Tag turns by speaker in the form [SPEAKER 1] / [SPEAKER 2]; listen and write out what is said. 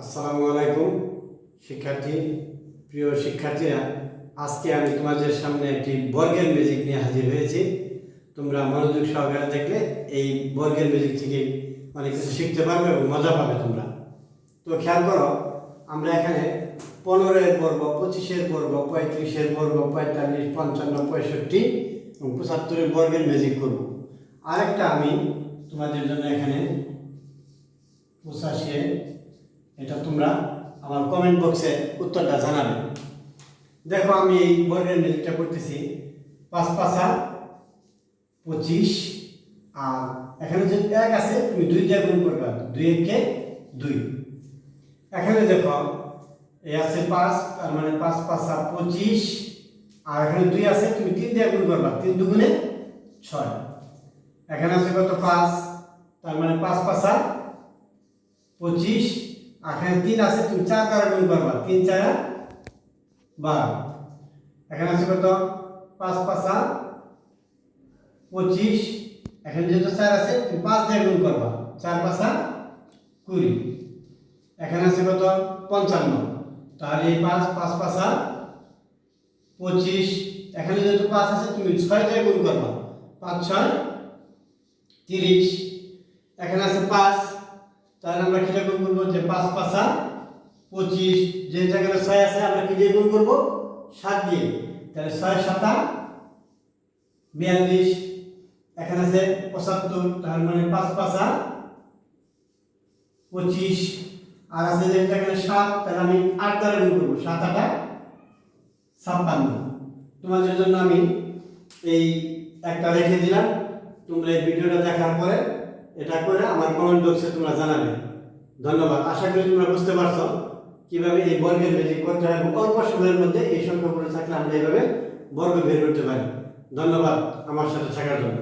[SPEAKER 1] আসসালামু আলাইকুম, শিক্ষার্থী, প্রিয় শিক্ষার্থীরা, আজকে আমি তোমাদের সামনে একটি বর্গের ম্যাজিক নিয়ে হাজির হয়েছি। তোমরা মনোযোগ সহকারে দেখলে এই বর্গের ম্যাজিক থেকে অনেক কিছু শিখতে পারবে এবং মজা পাবে তোমরা। তো খেয়াল করো, আমরা এখানে পনেরোর বর্গ, পঁচিশের বর্গ, পঁয়ত্রিশের বর্গ, পঁয়তাল্লিশ, পঞ্চান্ন, পঁয়ষট্টি এবং পঁচাত্তরের বর্গের ম্যাজিক করব। আরেকটা আমি তোমাদের জন্য এখানে পঁচাশি এটা তোমরা আমার কমেন্ট বক্সে উত্তরটা জানাবে। দেখো আমি এই বর্গের ম্যাজিকটা করতেছি পাঁচ, পাঁচা পঁচিশ, আর এখানে যে এক আছে, তুমি দুই দিয়ে গুণ করবে। দুই একে দুই। এখানে দেখো এই আছে পাঁচ, তার মানে পাঁচ, পাঁচা পঁচিশ, আর এখানে দুই আছে, তুমি তিন দিয়ে গুণ করবা। তিন দুগুণে ছয়। এখানে আছে কত? পাঁচ, তার মানে পাঁচ, পাঁচা পঁচিশ এখানে তিন আছে তুমি চার দ্বারা গুণ করবা। তিন, চার, বারো। এখানে আছে কত? পাঁচ, পাঁচা পঁচিশ। এখানে যেহেতু চার আছে, তুমি পাঁচ দিয়ে গুণ করবা। চার, পাঁচা কুড়ি। এখানে আছে কত? পঞ্চান্ন। তাহলে এই পাঁচ পাঁচ, পাঁচা পঁচিশ। এখানে যেহেতু পাঁচ আছে, তুমি ছয় দিয়ে গুণ করবা। পাঁচ, ছয়, তিরিশ। এখানে আছে পাঁচ তাহলে আমরা কি দিয়ে গুণ করব যে পাঁচ পাঁচা পঁচিশ, যে জায়গায় ছয় আছে, আমরা কি দিয়ে গুণ করব? সাত দিয়ে। তাহলে ছয় সাতা বিয়াল্লিশ, এখানে আছে পঁচাত্তর তার মানে পাঁচ পাঁচা পঁচিশ। আর আছে যে এখানে সাত, তাহলে আমি আট দ্বারা গুণ করব, সাত আটা ছাপ্পান্ন। তোমাদের জন্য আমি এই একটা রেখে দিলাম। তোমরা এই ভিডিওটা দেখার পরে এটা করে আমার কমেন্ট বক্সে তোমরা জানাবে। ধন্যবাদ। আশা করি তোমরা বুঝতে পারছ কীভাবে এই বর্গের ম্যাজিক করতে হয় অল্প সময়ের মধ্যে এই সংখ্যাগুলো থাকলে আমরা এইভাবে বর্গ বের করতে পারি। ধন্যবাদ আমার সাথে থাকার জন্য।